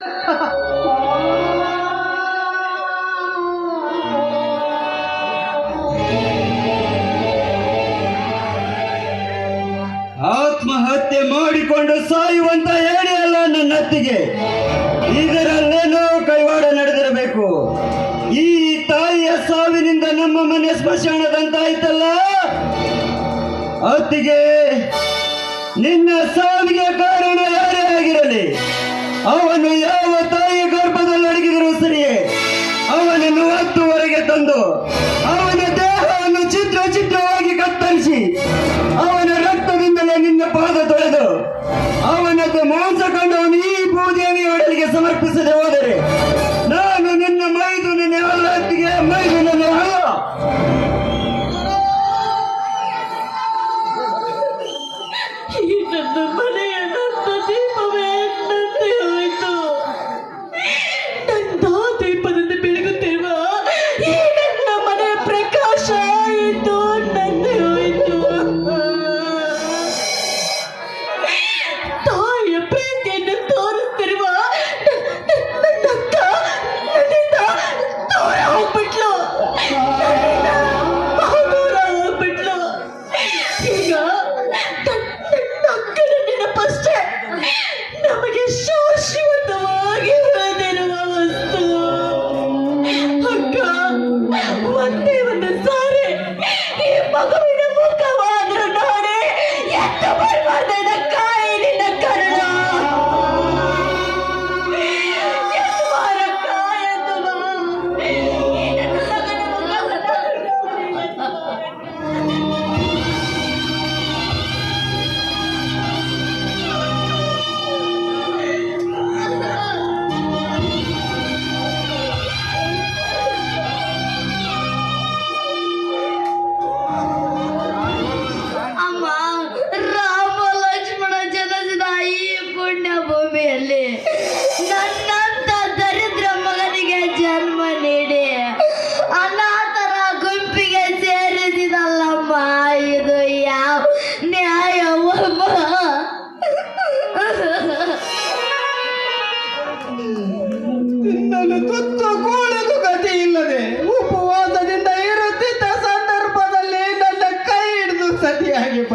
ಆತ್ಮಹತ್ಯೆ ಮಾಡಿಕೊಂಡು ಸಾಯುವಂತ ಹೇಳಿ ಅಲ್ಲ ನನ್ನ ಅತ್ತಿಗೆ ಇದರಲ್ಲೇನೋ ಕೈವಾಡ ನಡೆದಿರಬೇಕು. ಈ ತಾಯಿಯ ಸಾವಿನಿಂದ ನಮ್ಮ ಮನೆ ಸ್ಮಶಾನದಂತಾಯ್ತಲ್ಲ? ಅತ್ತಿಗೆ, ನಿನ್ನ ಸಾವಿಗೆ ಕಾರಣ ಅವನು ಯಾವ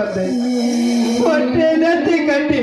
ಮತ್ತೆ ಹೊಟ್ಟೆ ನೆತ್ತಿ ಕಟ್ಟಿ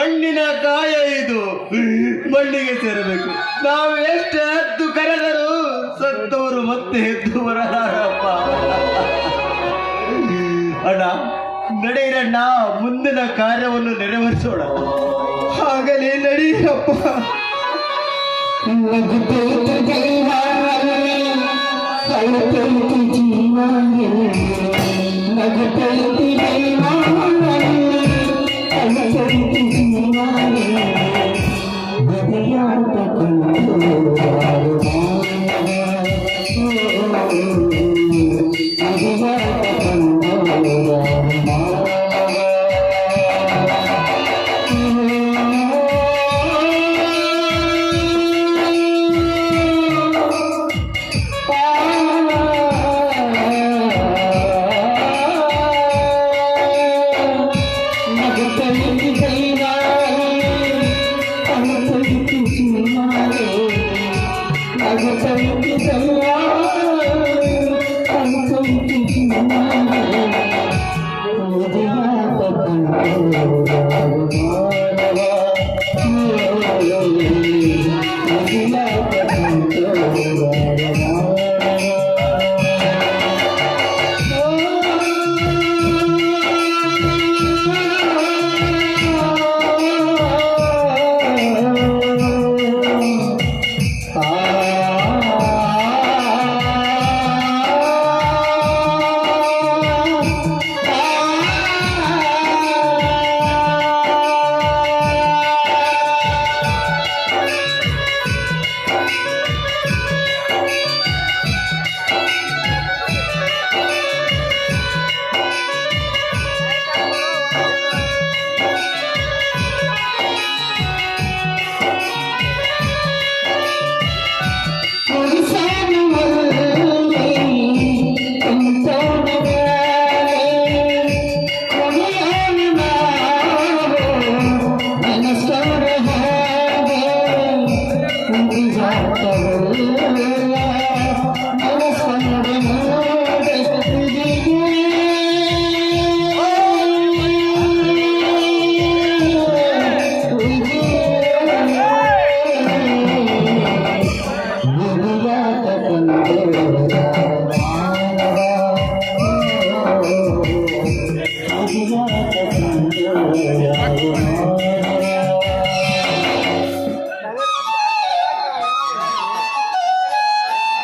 ಮಣ್ಣಿನ ಕಾಯ ಇದು. ಮಣ್ಣಿಗೆ ಸೇರಬೇಕು. ನಾವು ಎಷ್ಟು ಹತ್ತು ಕರೆದರು ಸತ್ತವರು ಮತ್ತೆ ಎದ್ದು ಬರಲಾರಪ್ಪ. ಅಣ್ಣ ನಡೆಯಣ್ಣ ಮುಂದಿನ ಕಾರ್ಯವನ್ನು ನೆರವೇರಿಸೋಣ. ಆಗಲೇ ನಡೆಯಪ್ಪ ಜೀವ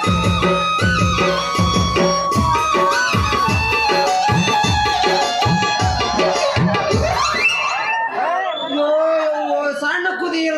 thank